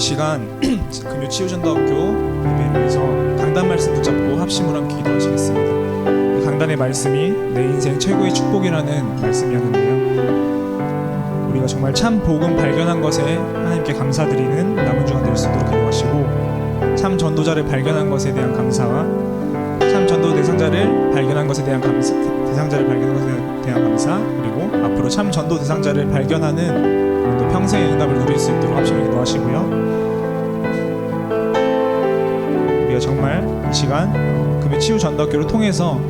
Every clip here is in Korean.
시간 금요 치유전도학교 예배에서 강단 말씀 붙잡고 합심을 함께 기도하시겠습니다. 강단의 말씀이 내 인생 최고의 축복이라는 말씀이었는데요. 우리가 정말 참 복음 발견한 것에 하나님께 감사드리는 남은 주간 될 수 있도록 기도하시고 참 전도자를 발견한 것에 대한 감사와 참 전도 대상자를 발견한 것에 대한 감사 대상자를 발견한 것에 대한 감사 그리고 앞으로 참 전도 대상자를 발견하는 또 평생의 응답을 누릴 수 있도록 합심을 기도하시고요. 우리가 정말 이 시간 금요 치유 전도교를 통해서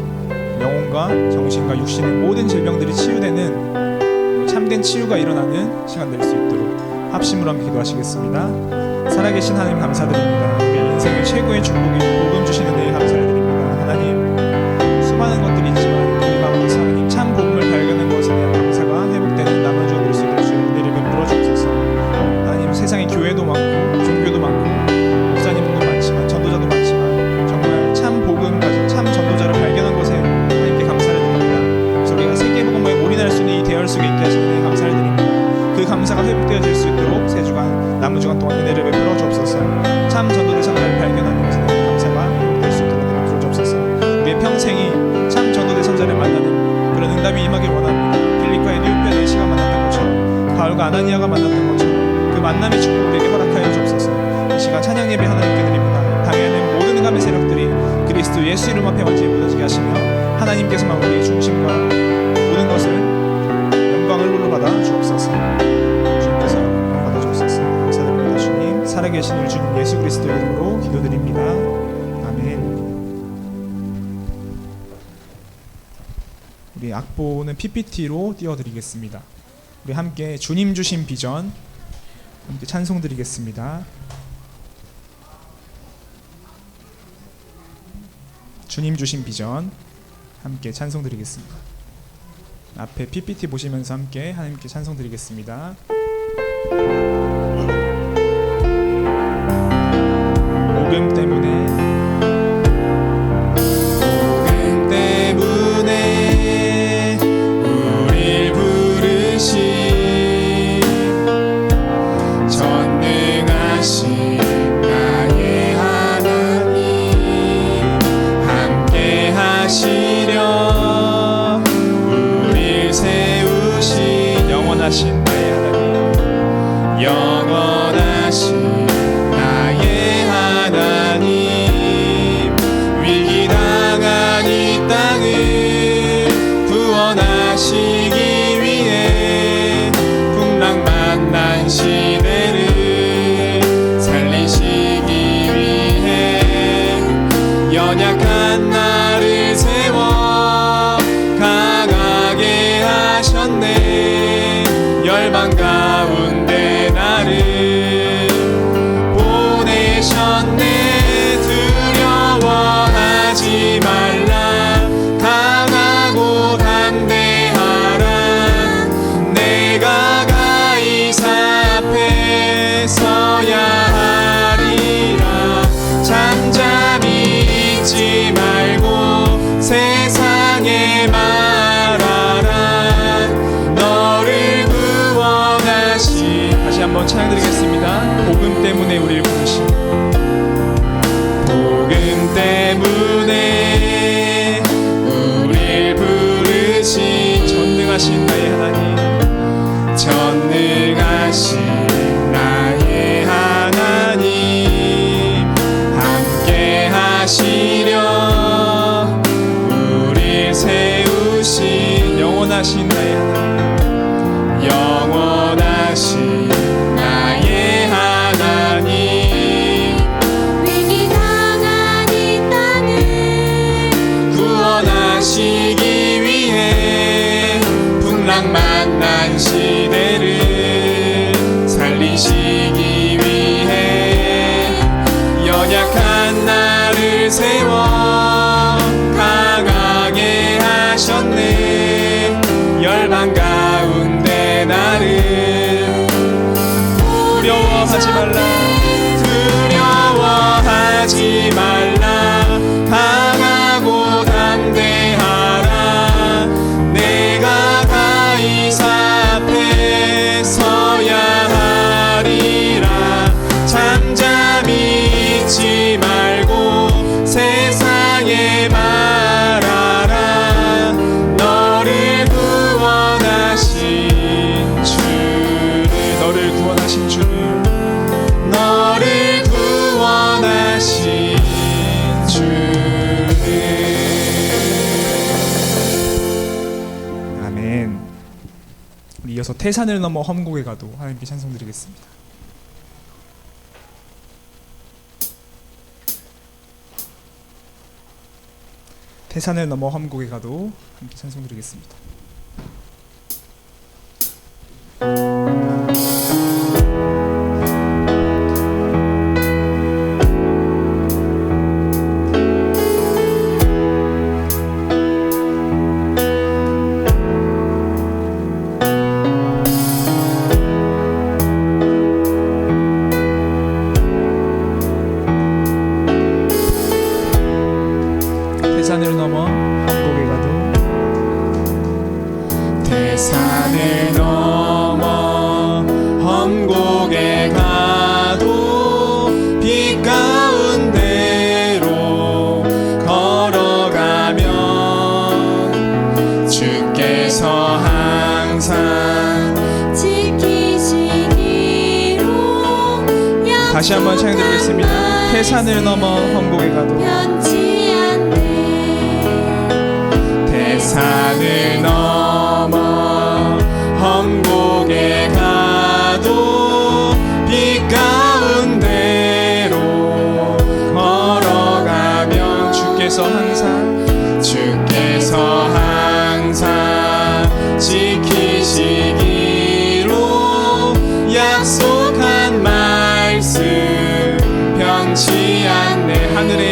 영혼과 정신과 육신의 모든 질병들이 치유되는 참된 치유가 일어나는 시간 될 수 있도록 합심으로 함께 기도하시겠습니다. 살아계신 하나님 감사드립니다. 우리 인생의 최고의 축복이 우리 악보는 PPT로 띄워드리겠습니다. 우리 함께 주님 주신 비전 함께 찬송드리겠습니다. 주님 주신 비전 함께 찬송드리겠습니다. 앞에 PPT 보시면서 함께 하나님께 찬송드리겠습니다. 오금 때문에 태산을 넘어 험곡에 가도 하나님께 찬송드리겠습니다. 태산을 넘어 험곡에 가도 함께 찬송드리겠습니다. 지키시기로 약속한 말씀 변치 않네. 하늘에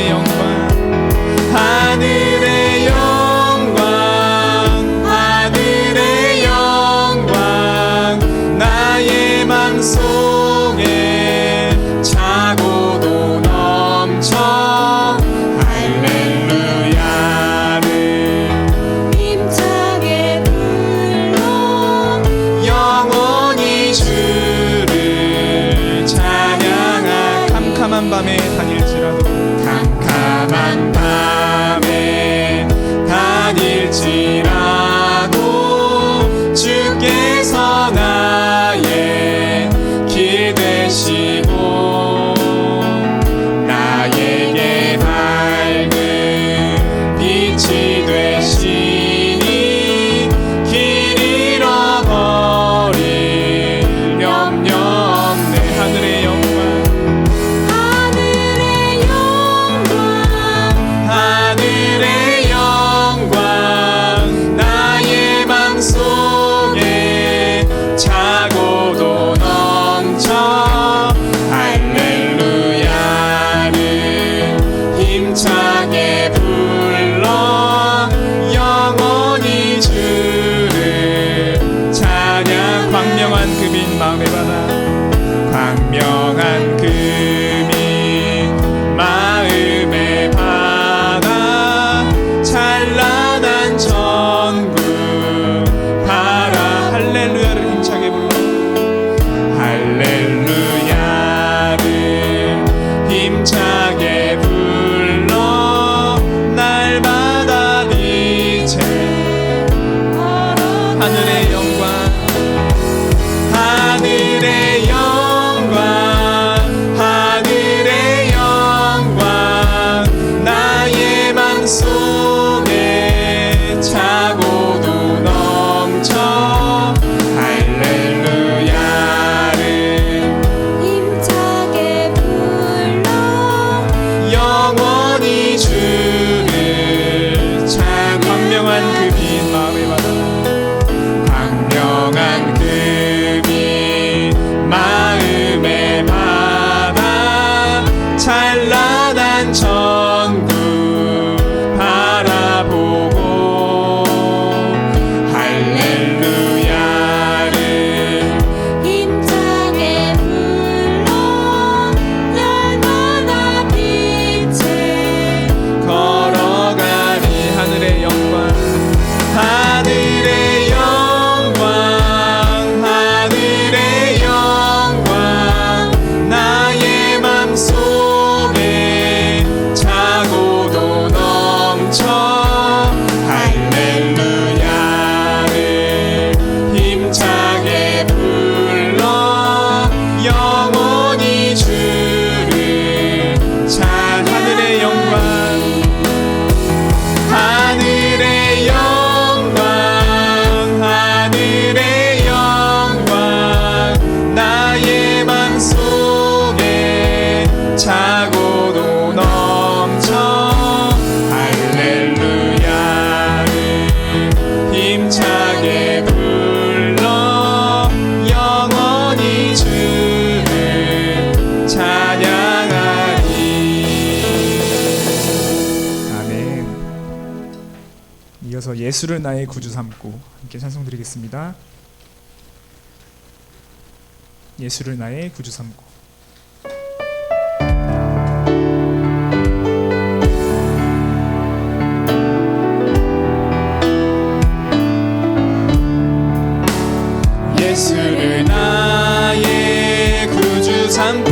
예수를 나의 구주 삼고 함께 찬송 드리겠습니다. 예수를 나의 구주 삼고 예수를 나의 구주 삼고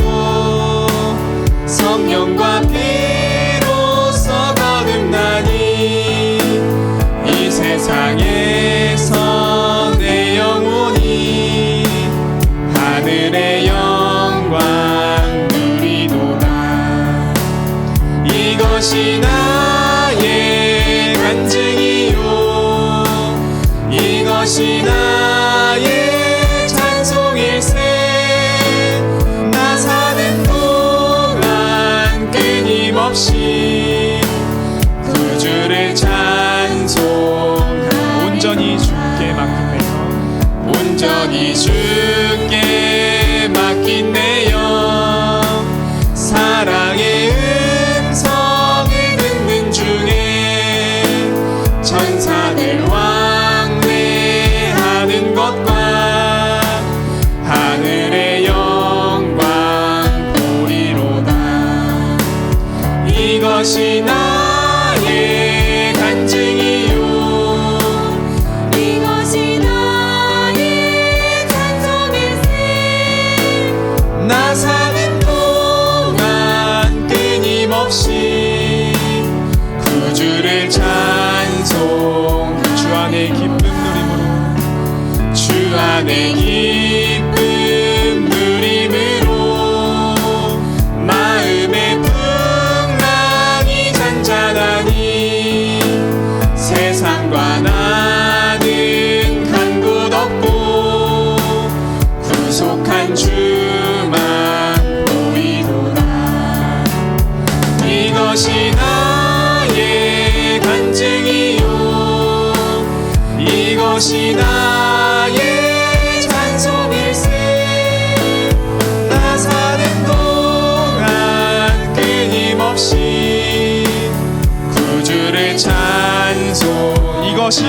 성령과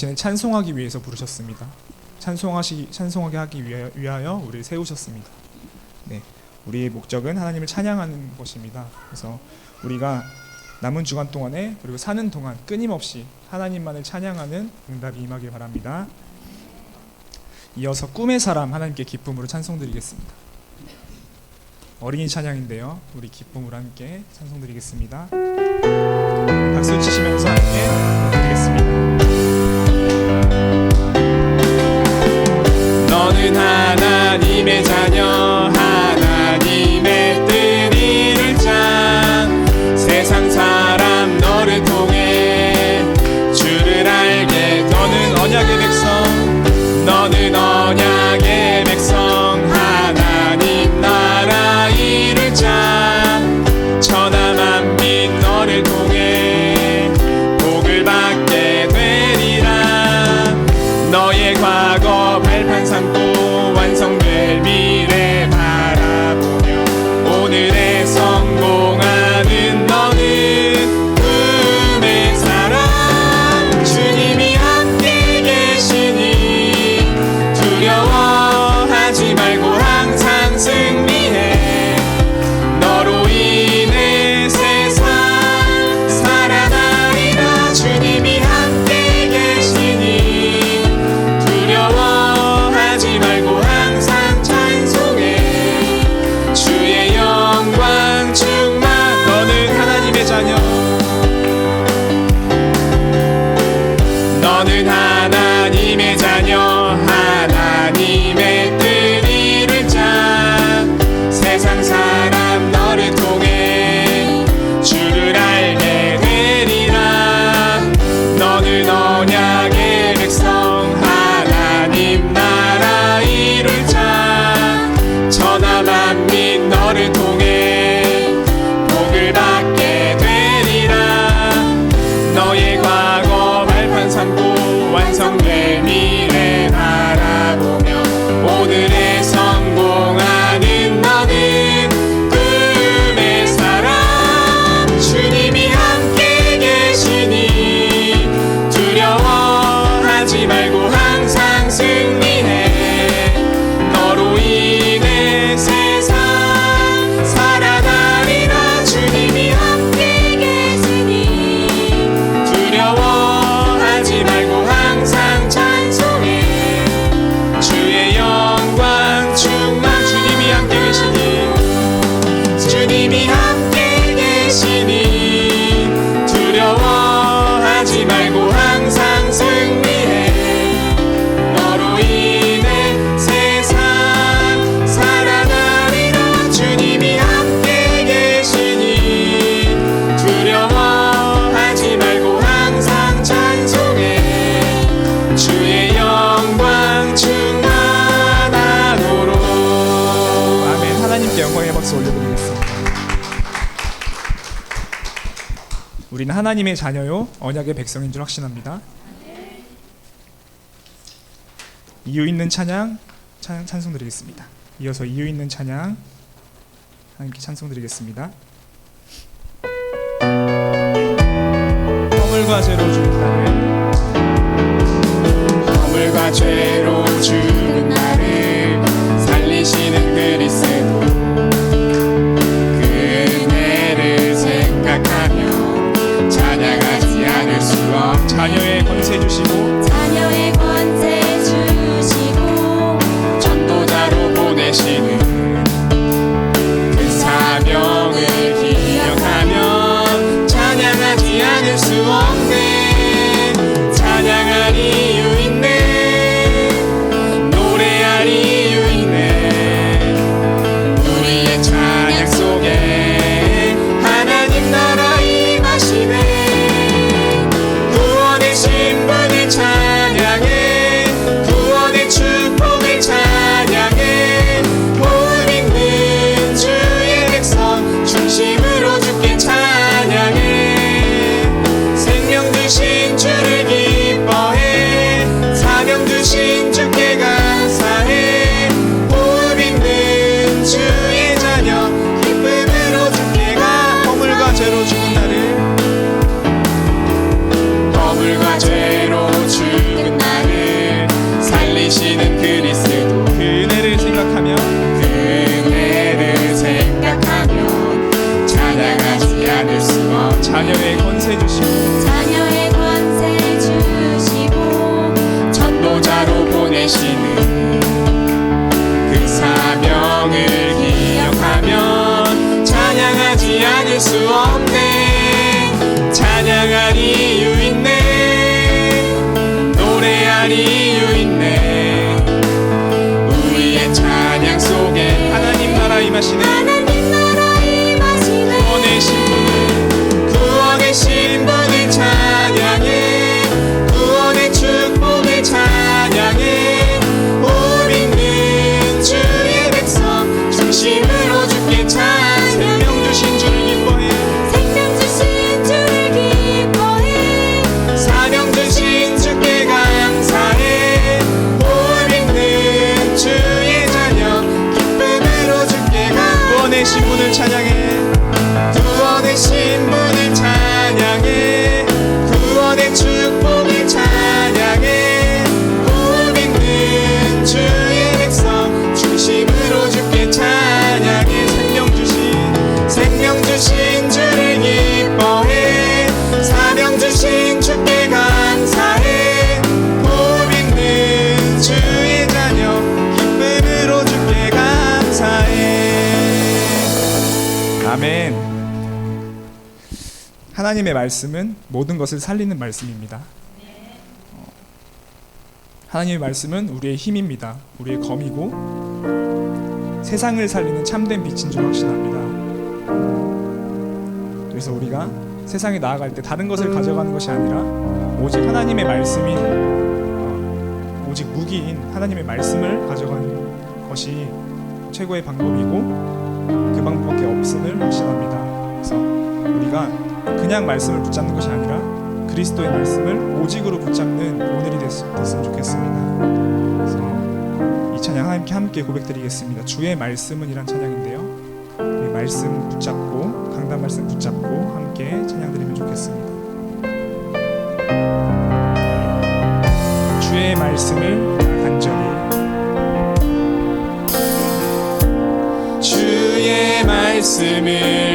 당신을 찬송하기 위해서 부르셨습니다. 찬송하시 찬송하게 하기 위하여, 우리를 세우셨습니다. 네, 우리의 목적은 하나님을 찬양하는 것입니다. 그래서 우리가 남은 주간 동안에 그리고 사는 동안 끊임없이 하나님만을 찬양하는 응답이 임하길 바랍니다. 이어서 꿈의 사람 하나님께 기쁨으로 찬송드리겠습니다. 어린이 찬양인데요. 우리 기쁨으로 함께 찬송드리겠습니다. 박수 치시면서 함께. 너는 하나님의 자녀 너는 하나님의 자녀 하나님의 하나님의 자녀요 언약의 백성인 줄 확신합니다. 이유 있는 찬양, 찬양 찬송 드리겠습니다. 이어서 이유 있는 찬양 하나님께 찬송 드리겠습니다. 허물과 죄로 죽은 나를 허물과 죄로 죽은 없. 자녀의 권세 주시고 보내시는 그 사명을 기억하며 찬양하지 않을 수 없네. 찬양할 이유 있네. 노래할 이유 있네. 우리의 찬양 속에 하나님 나라 임하시는 신분을 찬양해 하나님의 말씀은 모든 것을 살리는 말씀입니다. 어, 하나님의 말씀은 우리의 힘입니다. 우리의 검이고 세상을 살리는 참된 빛인 줄 확신합니다. 그래서 우리가 세상에 나아갈 때 다른 것을 가져가는 것이 아니라 오직 하나님의 말씀인 어, 오직 무기인 하나님의 말씀을 가져가는 것이 최고의 방법이고 그 방법밖에 없음을 확신합니다. 그래서 우리가 그냥 말씀을 붙잡는 것이 아니라 그리스도의 말씀을 오직으로 붙잡는 오늘이 됐, 됐으면 좋겠습니다. 그래서 이 찬양 하나님께 함께 고백드리겠습니다. 주의 말씀은 이란 찬양인데요. 이 말씀 붙잡고 강단 말씀 붙잡고 함께 찬양드리면 좋겠습니다. 주의 말씀을 간절히 주의 말씀을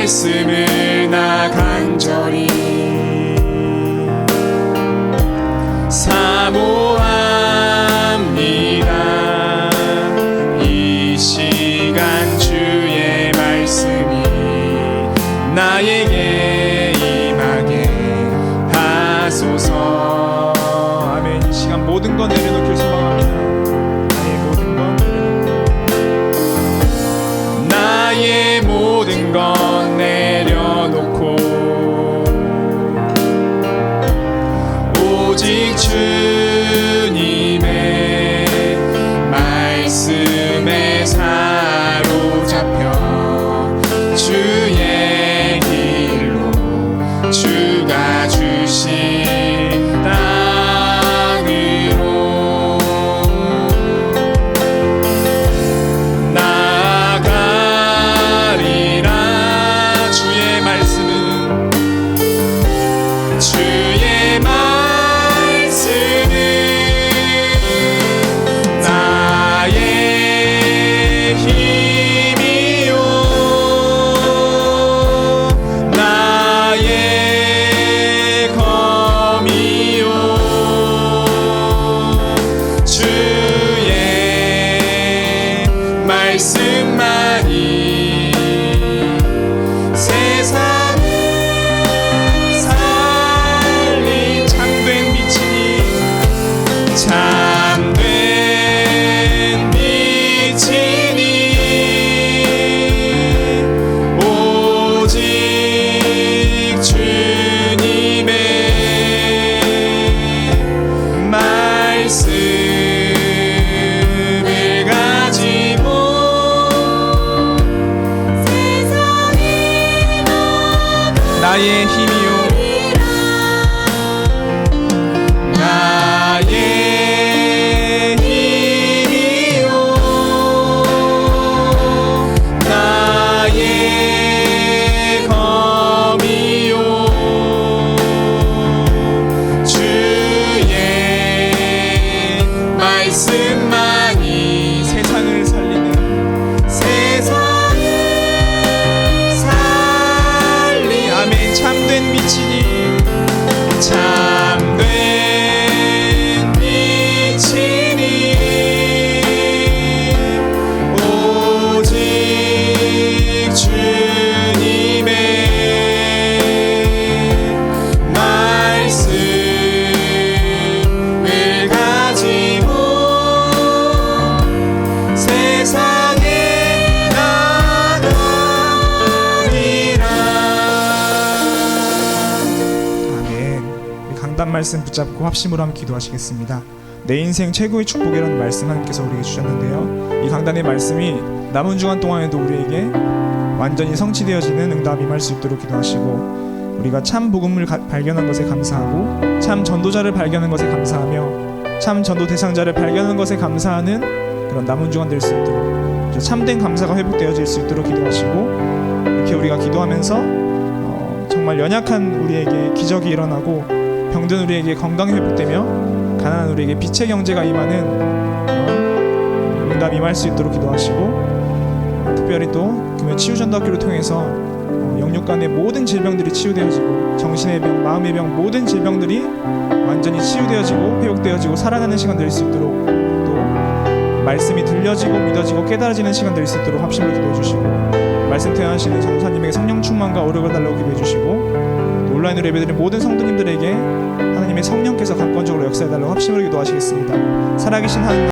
말씀을 나간 붙잡고 합심으로 함께 기도하시겠습니다. 내 인생 최고의 축복이라는 말씀 하나님께서 우리에게 주셨는데요. 이 강단의 말씀이 남은 주간 동안에도 우리에게 완전히 성취되어지는 응답이 임할 수 있도록 기도하시고 우리가 참 복음을 가- 발견한 것에 감사하고 참 전도자를 발견한 것에 감사하며 참 전도 대상자를 발견한 것에 감사하는 그런 남은 주간 될 수 있도록 저 참된 감사가 회복되어질 수 있도록 기도하시고 이렇게 우리가 기도하면서 어, 정말 연약한 우리에게 기적이 일어나고 병든 우리에게 건강이 회복되며 가난한 우리에게 빛의 경제가 임하는 어, 응답이 임할 수 있도록 기도하시고 어, 특별히 또 금요 치유전도학교를 통해서 어, 영육 간의 모든 질병들이 치유되어지고 정신의 병, 마음의 병 모든 질병들이 완전히 치유되어지고 회복되어지고 살아나는 시간 될 수 있도록 또 말씀이 들려지고 믿어지고 깨달아지는 시간 될 수 있도록 합심으로 기도해 주시고 말씀 태어나시는 전도사님에게 성령 충만과 오력을 달라고 기도해 주시고 또 온라인으로 예배드린 모든 성도님들에게 하나님의 성령께서 강권적으로 역사해 달라고 합심으로 기도하시겠습니다. 살아계신 하나님